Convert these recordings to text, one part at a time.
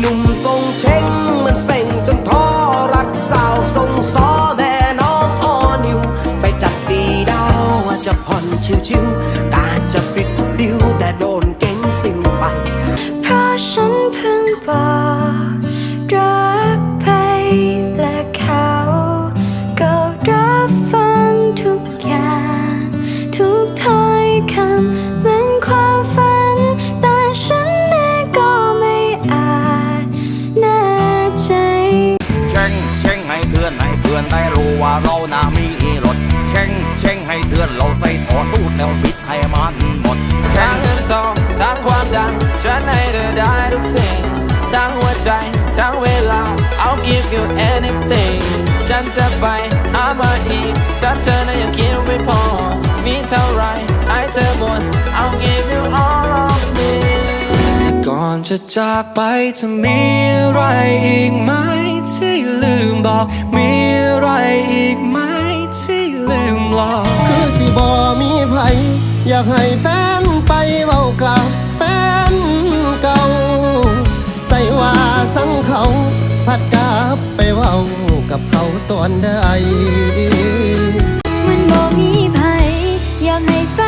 หนุ่มทรงเช้งมันเซ็งจนท้อรักสาวทรงซ้อแม่น้องออนิว ไปจัดฟีดาวว่าจะผ่อนชิวๆตาจะปิดดิวแต่โดนเก่งสิ่งไปเพราะฉัน ทั้งหัวใจ ทั้งเวลา I'll give you anything ฉันจะไปหามาอีกถ้าเธอนั้นยังคิดไม่พอ มีเท่าไรให้เธอหมด I'll give you all of me ก่อนจะจากไปจะมีอะไรอีกไหม ที่ลืมบอก มีอะไรอีกไหมที่ลืมหลอกคือสิบอมีไผอยากให้แฟน พัดกลับไปเว้ากับเขาตอนใดมันบอกมีไผอยากให้แฟ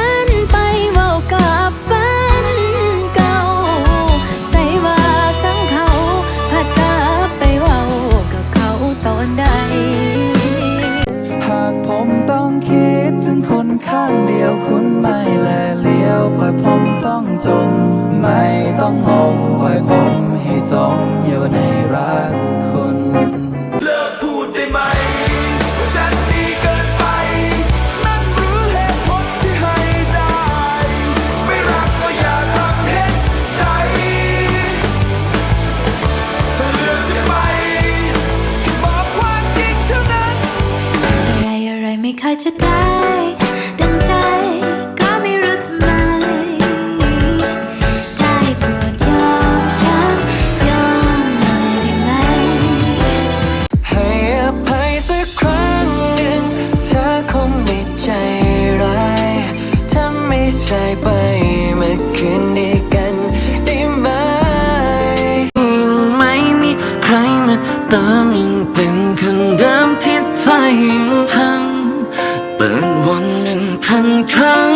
ครั้ง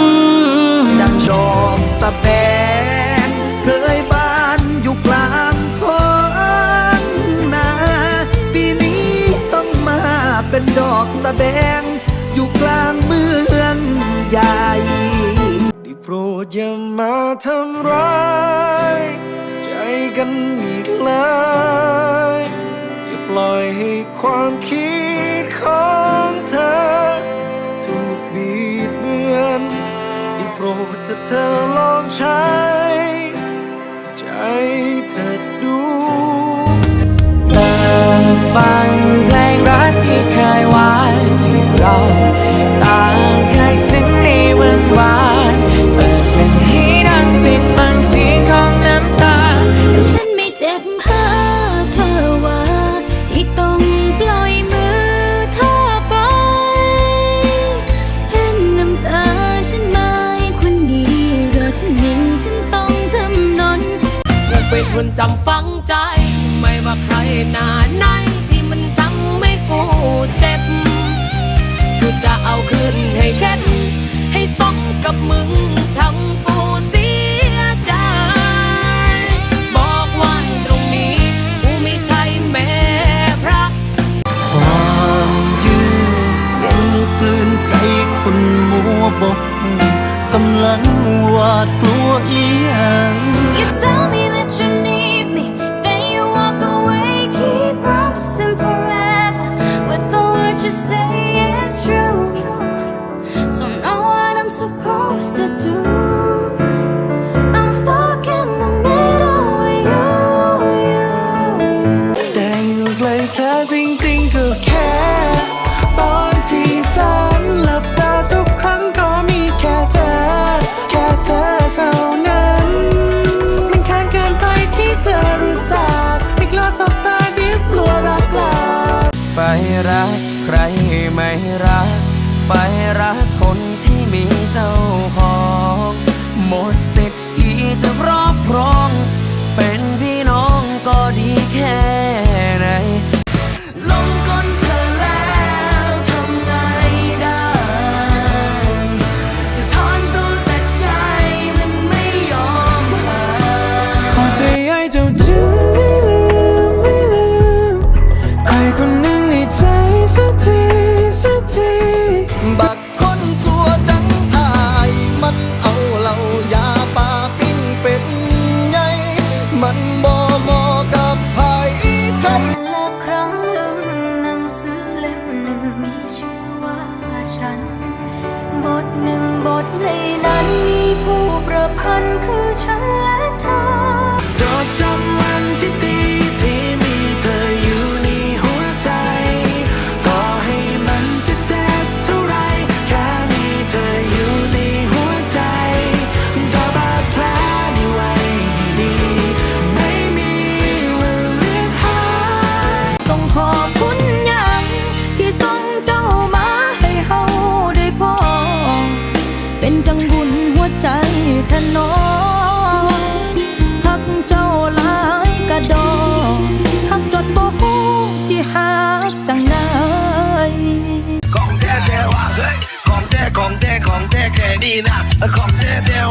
ดังโชคตะแบงเคยบานอยู่กลางท้องนาปีนี้ต้องมาเป็นดอกตะแบงอยู่กลางเมืองใหญ่ได้โปรดอย่ามาทำร้าย ใจกันอีกเลย ฟังเพลงรักที่เคยวานที่เราต่างเคยซึ้งในวันวานเปิดเป็นให้ดังปิดบังเสียงของน้ำตาแต่ฉันไม่เจ็บหาเธอว่า ที่ต้องปล่อยมือเธอไป เห็นน้ำตาฉันไม่คนดีรักนี้ฉันต้องจำนน เป็นคนจำฝังใจ ไม่ว่าใครหน้าไหน กูจะเอาคืนให้เข็ดให้สมกับมึงทำกูเสียใจ บอกไว้ตรงนี้กูไม่ใช่แม่พระความยืดเย็นกลืนใจคนมัวบกกำลังหวาดกลัวอีหยัง You tell me เจ้าของหมดสิทธิ์ที่จะรอบพรอง เป็นพี่น้องก็ดีแค่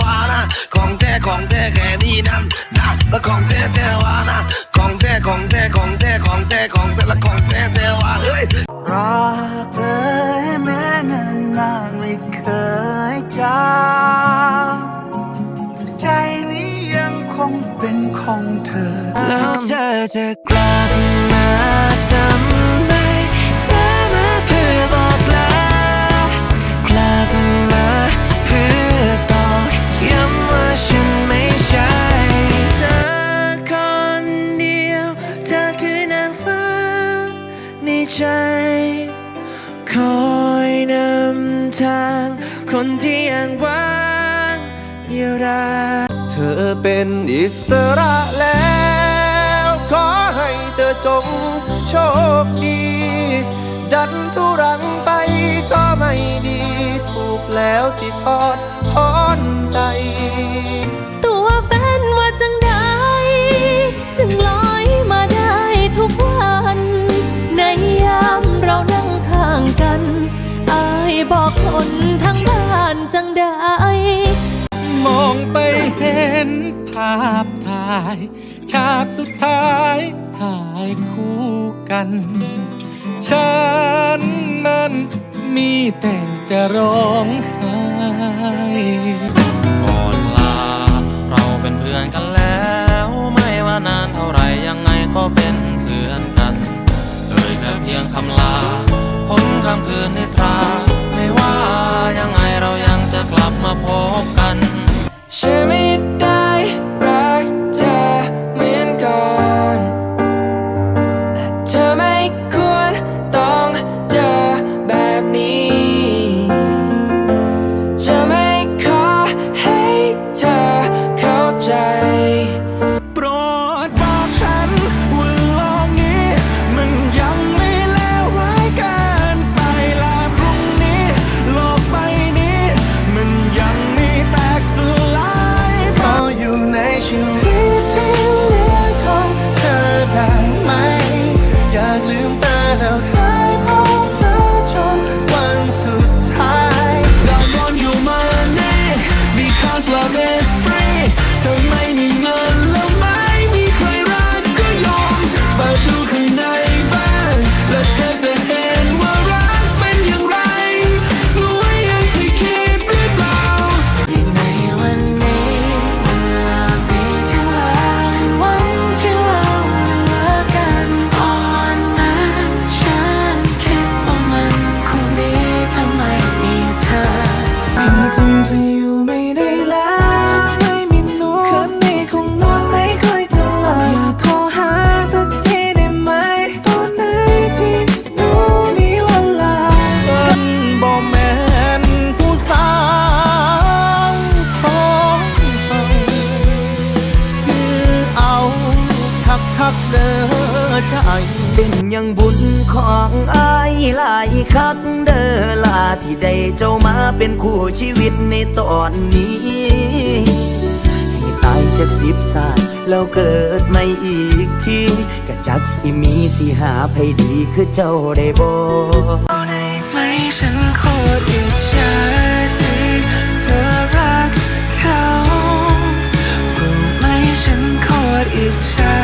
วานะของแท้ของแท้แค่นี้นั้นนะและของแท้แท้วานะของแท้ของแท้ของแท้ของแท้ของแท้และของแท้แท้ว่าเฮ้ยรักเธอแม้นานนานไม่เคยจางใจนี้ยังคงเป็นของเธอ แล้วเธอจะกลับมาทำ ร เธอเป็นอิสระแล้ว ขอให้เธอจงโชคดี ดันทุรังไปก็ไม่ดี ถูกแล้วที่ทอดทอนใจ ตัวแฟนว่าจังใดจึงลอยมาได้ทุกวัน ในยามเรานั่งข้างกัน อายบอกคนทั้งบ้านจังได มองไปเห็นภาพถ่าย ฉากสุดท้ายถ่ายคู่กัน ฉันนั้นมีแต่จะร้องไห้ คักเดอลาที่ได้เจ้ามาเป็นคู่ชีวิตในตอนนี้ ให้ตายจากสิบสายแล้วเกิดไม่อีกทีกะจักสิมีสิหาภัยดีคือเจ้าได้บอกได้ไหมฉันโคตรอิจฉาที่เธอรักเขารู้ไหมฉันโคตรอิจฉา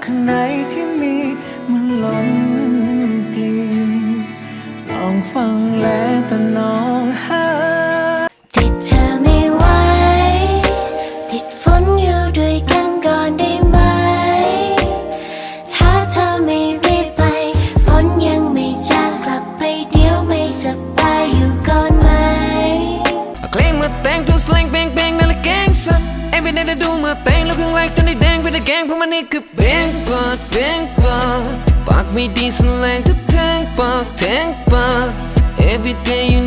connect. every day